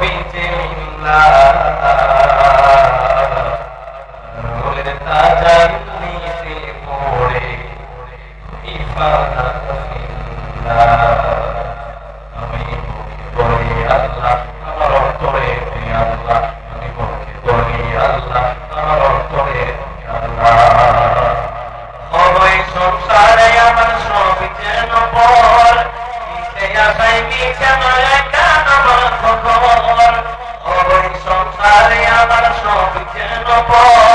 بجملة ولتجد Oh!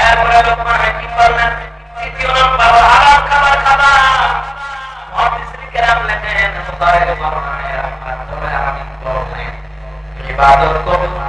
এরপরে লোকমান হাকিম বললেন তৃতীয় নম্বর হারাম খাবার খাবা। মহাদিসের কেরাম ইবাদত কবুল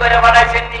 করে বানাইছেন নি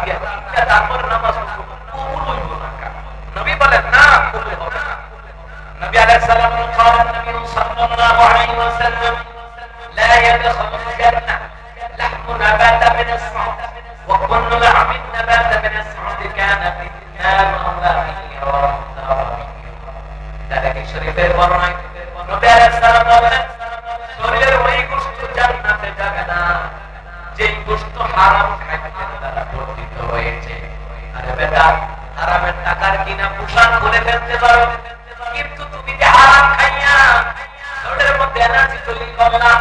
থাকে। তারপরে নামাজ কবুল হইব না নবী বলেন, না, কবুল হবে নবী আলাইহিস সালাম قال النبي صلى الله عليه وسلم ফেলতে পারো। কিন্তু তুমি যে হারাম খাইয়া শরীরের মধ্যে এনার্জি তৈরি করলাম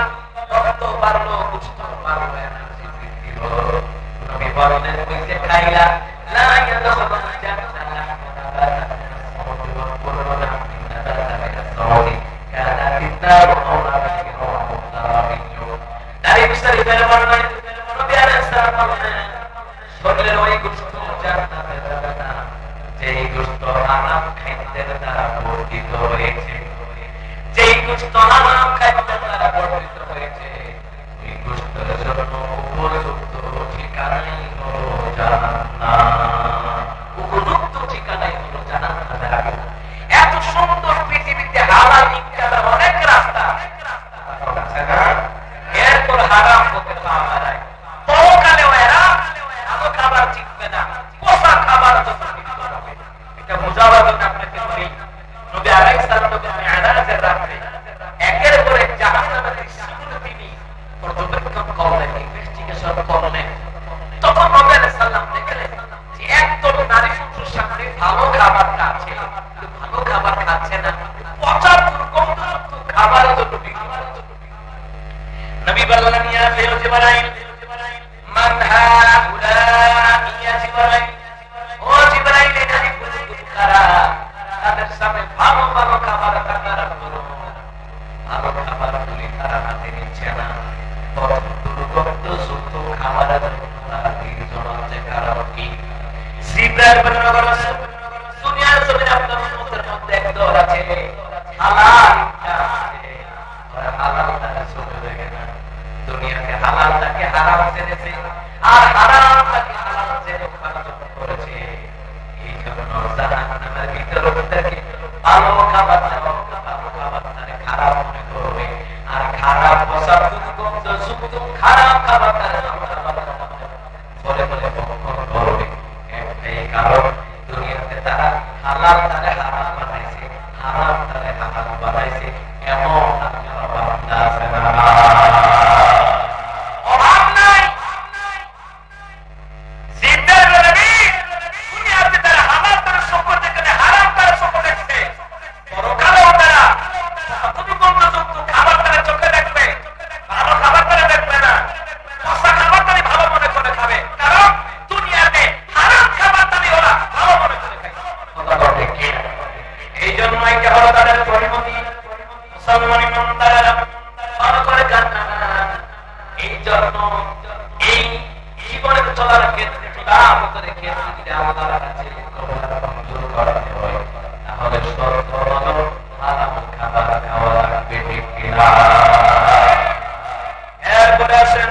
করে আসেন।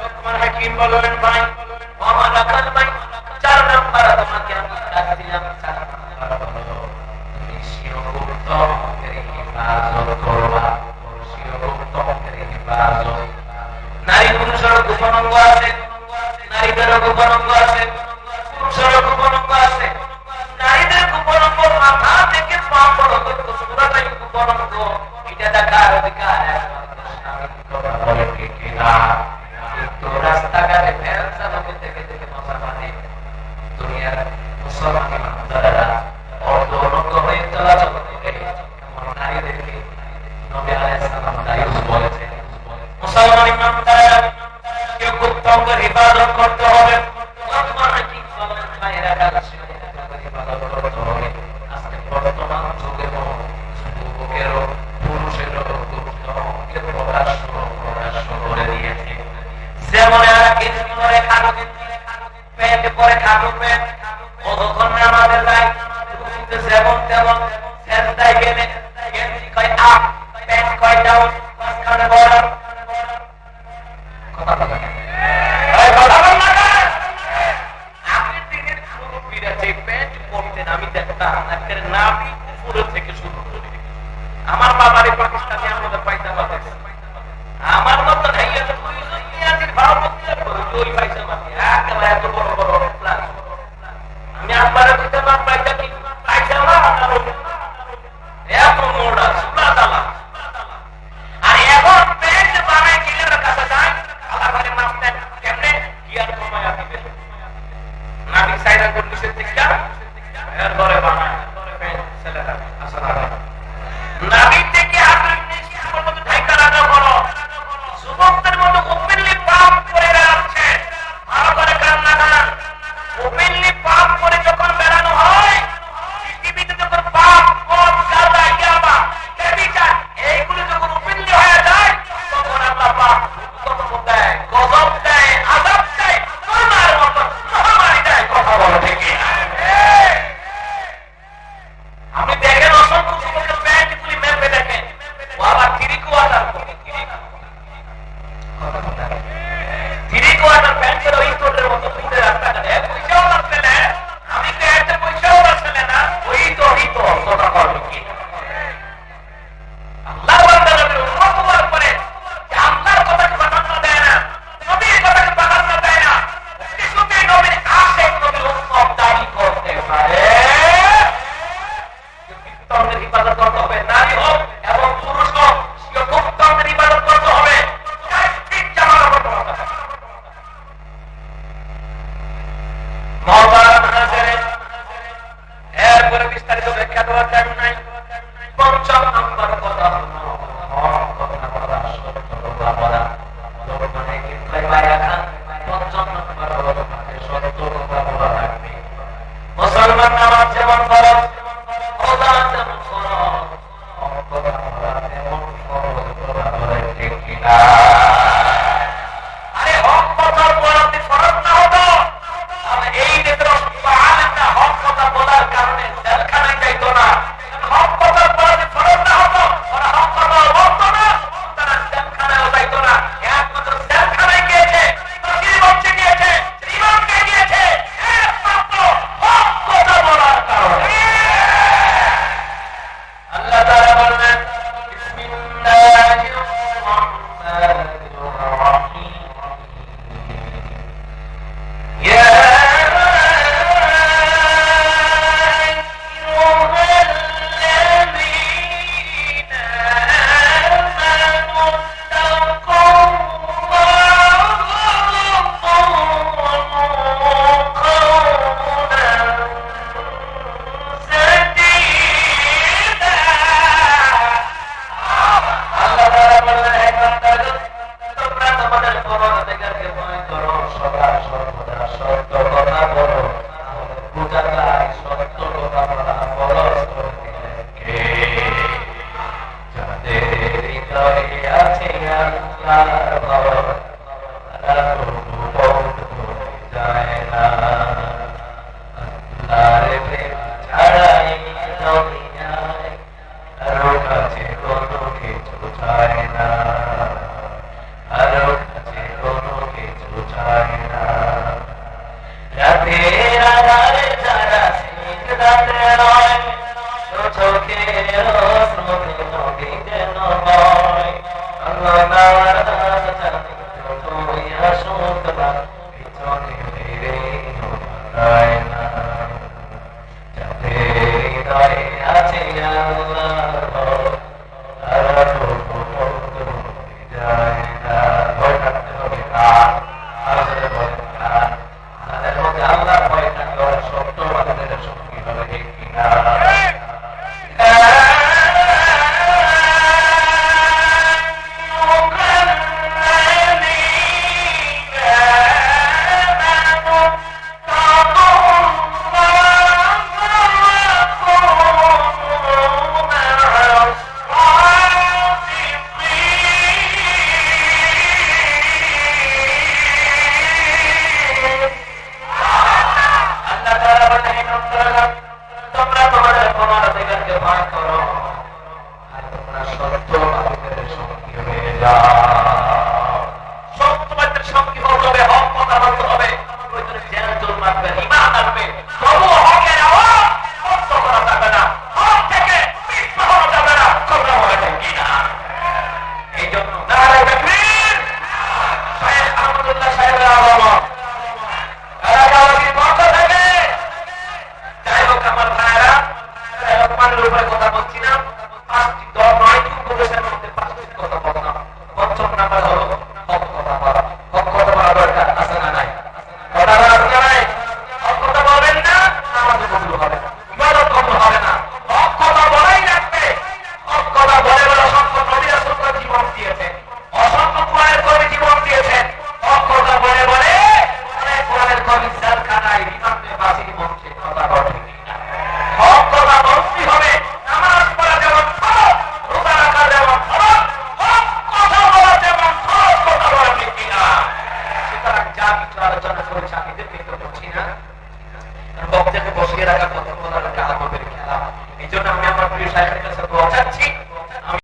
লোকমান হাকিম বললেন, ভাই মামা রাখাল ভাই, চার নাম্বার তোমাকে আমি কাজ দিলাম, চার নাম্বার হলো শিরভুক্ত হেফাজত করবা নারীদের গোপন অঙ্গ আছে পুরুষের গোপন অঙ্গ আছে নারীদের গোপন অঙ্গ মাথা থেকে পা পর্যন্ত এটা দেখার কেউ গুপ্ত হেফাজত করতে হবে। মুক্তি করে